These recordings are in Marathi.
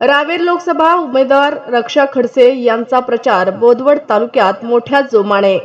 रावेर लोकसभा उमेदवार रक्षा खडसे यांचा प्रचार बोदवड तालुक्यात मोठ्या जोमाने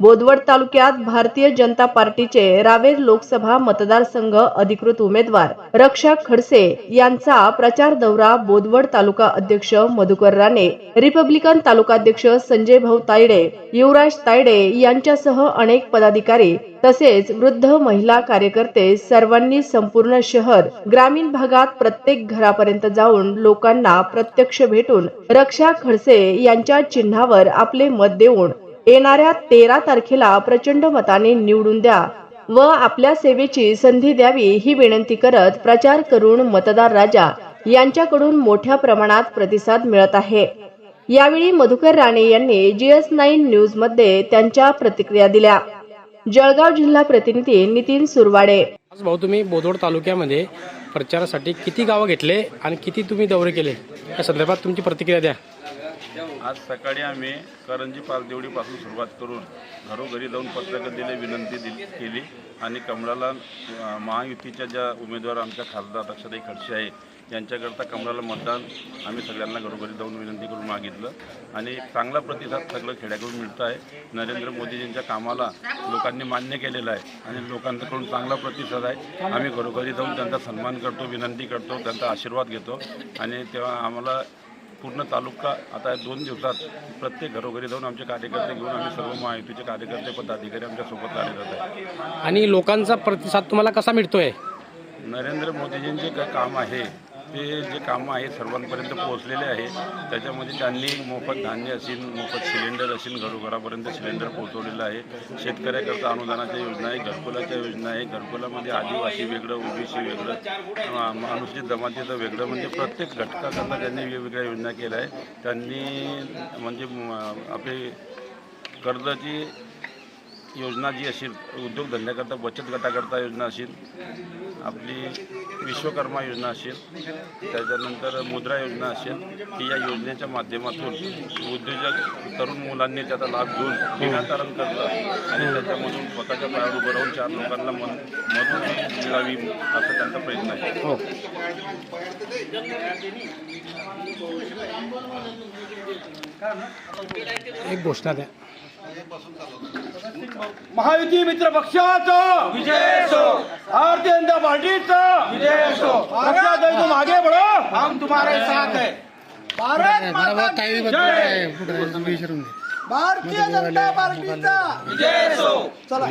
बोदवड तालुक्यात भारतीय जनता पार्टीचे रावेर लोकसभा मतदारसंघ अधिकृत उमेदवार रक्षा खडसे यांचा प्रचार दौरा बोदवड तालुका अध्यक्ष मधुकर राणे रिपब्लिकन तालुकाध्यक्ष संजय भाऊ तायडे युवराज तायडे यांच्यासह अनेक पदाधिकारी तसेच वृद्ध महिला कार्यकर्ते सर्वांनी संपूर्ण शहर ग्रामीण भागात प्रत्येक घरापर्यंत जाऊन लोकांना प्रत्यक्ष भेटून रक्षा खडसे यांच्या चिन्हावर आपले मत देऊन येणाऱ्या तेरा तारखेला प्रचंड मताने निवडून द्या व आपल्या सेवेची संधी द्यावी ही विनंती करत प्रचार करून मतदार राजा यांच्याकडून मोठ्या प्रमाणात प्रतिसाद मिळत आहे. यावेळी मधुकर राणे यांनी जीएस नाईन न्यूजमध्ये त्यांच्या प्रतिक्रिया दिल्या. जळगाव जिल्हा प्रतिनिधी नितीन सुरवाडे. आज भाऊ तुम्ही बोदोड तालुक्यामध्ये प्रचारासाठी किती गावं घेतले आणि किती तुम्ही दौरे केले? या संदर्भात तुमची प्रतिक्रिया द्या. आज सकाळी आम्ही करंजी पालदेवडीपासून सुरुवात करून घरोघरी जाऊन पत्रकं दिले विनंती दिली केली. आणि कमळाला महायुतीच्या ज्या उमेदवार आमच्या खासदार अक्षताई खडसे आहे यांच्याकरता कमळाला मतदान आम्ही सगळ्यांना घरोघरी जाऊन विनंती करून मागितलं. आणि चांगला प्रतिसाद सगळं खेड्याकडून मिळतं आहे. नरेंद्र मोदीजींच्या कामाला लोकांनी मान्य केलेलं आहे आणि लोकांकडून चांगला प्रतिसाद आहे. आम्ही घरोघरी जाऊन त्यांचा सन्मान करतो विनंती करतो त्यांचा आशीर्वाद घेतो. आणि तेव्हा आम्हाला पूर्ण तालुका आता दोन दिवसात प्रत्येक घरोघरी जाऊन आमचे कार्यकर्ते घेऊन आम्ही सर्व महायुतीचे कार्यकर्ते पदाधिकारी आमच्यासोबत कार्यरत आहे आणि लोकांचा प्रतिसाद तुम्हाला कसा मिळतोय? नरेंद्र मोदीजींचे काय काम आहे ते जे कामं आहे सर्वांपर्यंत पोहोचलेले आहे त्याच्यामध्ये त्यांनी मोफत धान्य असेल मोफत सिलेंडर असेल घरोघरापर्यंत सिलेंडर पोहोचवलेलं आहे. शेतकऱ्याकरता अनुदानाच्या योजना आहे घरकुलाच्या योजना आहे. घरकुलामध्ये आदिवासी वेगळं ओबीसी वेगळं अनुसूचित जमातीचं वेगळं म्हणजे प्रत्येक घटकाकरता त्यांनी वेगवेगळ्या योजना केल्या आहे त्यांनी म्हणजे आपली कर्जाची योजना जी असेल उद्योगधंद्याकरता बचत गटाकरता योजना असेल आपली विश्वकर्मा योजना असेल त्याच्यानंतर मुद्रा योजना असेल की या योजनेच्या माध्यमातून उद्योजक तरुण मुलांनी त्याचा लाभ घेऊन विनाकारण करतं आणि त्याच्यामधून स्वतःच्या पायावर उभं राहून चार लोकांना मन मदत मिळावी असा त्यांचा प्रयत्न आहे. हो. एक घोषणा द्या. महायुती मित्र पक्षाचं विजय असो. भारतीय जनता पार्टीचं विजय असो. पक्षात तुम आगे बढ़ो हम तुम्हारे साथ है. भारत माता की जय. भारतीय जनता पार्टीचा. विजय असो. चला.